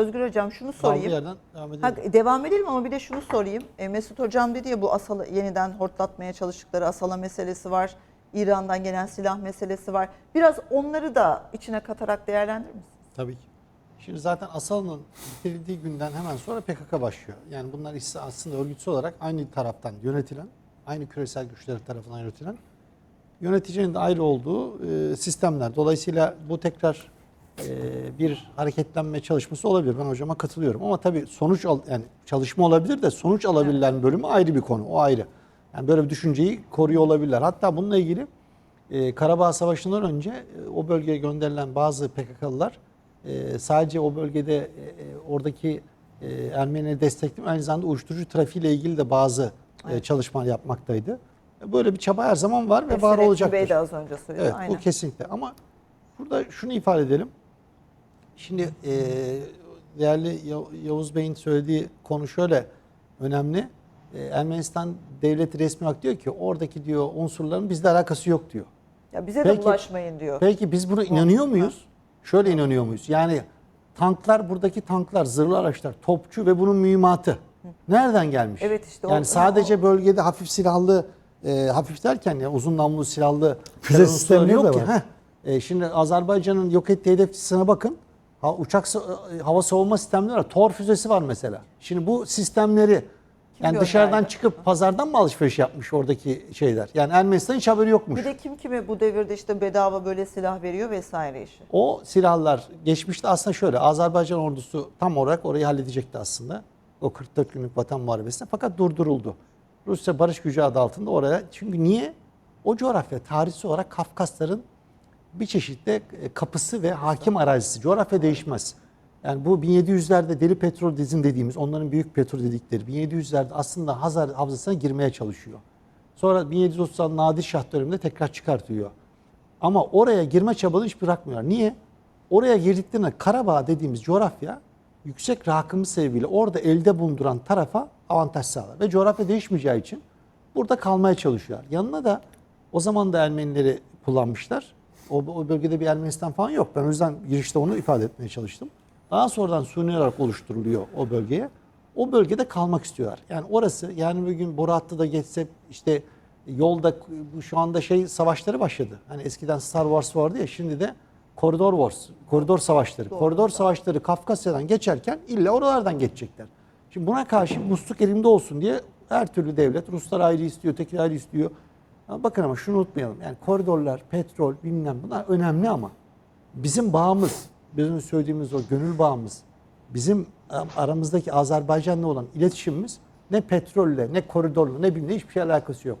Özgür Hocam şunu Kaldığı sorayım. yerden devam edelim. Ha, devam edelim ama bir de şunu sorayım. E, Mesut Hocam dedi ya bu Asala yeniden hortlatmaya çalıştıkları Asala meselesi var. İran'dan gelen silah meselesi var. Biraz onları da içine katarak değerlendirir misiniz? Tabii ki. Şimdi zaten Asal'ın bitirildiği günden hemen sonra PKK başlıyor. Yani bunlar aslında örgütsel olarak aynı taraftan yönetilen, aynı küresel güçler tarafından yönetilen, yöneticinin de ayrı olduğu e, sistemler. Dolayısıyla bu tekrar bir hareketlenme çalışması olabilir. Ben hocama katılıyorum. Ama tabii sonuç al, yani çalışma olabilir de sonuç alabilen bölümü ayrı bir konu. O ayrı. Yani böyle bir düşünceyi koruyor olabilirler. Hatta bununla ilgili e, Karabağ Savaşı'ndan önce e, o bölgeye gönderilen bazı PKK'lılar e, sadece o bölgede e, e, oradaki e, Ermenileri desteklemek aynı zamanda uyuşturucu trafiğiyle ilgili de bazı e, çalışmalar yapmaktaydı. E, Böyle bir çaba her zaman var ve var Selahattin olacaktır. Bey de az önce söyledi. Evet Aynen. bu kesinlikle ama burada şunu ifade edelim. Şimdi e, değerli Ya- Yavuz Bey'in söylediği konu şöyle önemli. E, Ermenistan devleti resmi olarak diyor ki oradaki diyor unsurların bizle alakası yok diyor. Ya bize Peki- de bulaşmayın diyor. Peki biz buna inanıyor muyuz? Şöyle inanıyor muyuz? Yani tanklar buradaki tanklar, zırhlı araçlar, topçu ve bunun mühimmatı nereden gelmiş? Evet işte o- yani sadece bölgede hafif silahlı e, hafif derken ya uzun namlulu silahlı Füze sistemleri yok ki. Heh. E, şimdi Azerbaycan'ın yok ettiği hedefçisine bakın. Ha, uçak hava savunma sistemleri var. Tor füzesi var mesela. Şimdi bu sistemleri yani gönderdi? dışarıdan çıkıp pazardan mı alışveriş yapmış oradaki şeyler? Yani Ermenistan hiç haberi yokmuş. Bir de kim kime bu devirde işte bedava böyle silah veriyor vesaire işi. O silahlar geçmişte aslında şöyle Azerbaycan ordusu tam olarak orayı halledecekti aslında. O 44 günlük vatan muharebesinde fakat durduruldu. Rusya barış gücü adı altında oraya çünkü niye? O coğrafya tarihsel olarak Kafkasların bir çeşitte e, kapısı ve hakim arazisi. Coğrafya değişmez. Yani bu 1700'lerde deli petrol dizin dediğimiz onların büyük petrol dedikleri 1700'lerde aslında Hazar Havzası'na girmeye çalışıyor. Sonra 1730'ların Nadir Şah döneminde tekrar çıkartıyor. Ama oraya girme çabalarını hiç bırakmıyorlar. Niye? Oraya girdiklerinde Karabağ dediğimiz coğrafya yüksek rakımı sebebiyle orada elde bulunduran tarafa avantaj sağlar. Ve coğrafya değişmeyeceği için burada kalmaya çalışıyorlar. Yanına da o zaman da Ermenileri kullanmışlar. O, o bölgede bir Ermenistan falan yok. Ben o yüzden girişte onu ifade etmeye çalıştım. Daha sonradan suni olarak oluşturuluyor o bölgeye. O bölgede kalmak istiyorlar. Yani orası yani bugün boru hattı da geçse işte yolda şu anda şey savaşları başladı. Hani eskiden Star Wars vardı ya şimdi de Koridor Wars, koridor savaşları. Koridor savaşları Kafkasya'dan geçerken illa oralardan geçecekler. Şimdi buna karşı musluk elimde olsun diye her türlü devlet Ruslar ayrı istiyor, tekrar ayrı istiyor. Ama bakın ama şunu unutmayalım. Yani koridorlar, petrol bilmem bunlar önemli ama bizim bağımız, bizim söylediğimiz o gönül bağımız, bizim aramızdaki Azerbaycan'la olan iletişimimiz ne petrolle, ne koridorla, ne bilmem ne hiçbir şey alakası yok.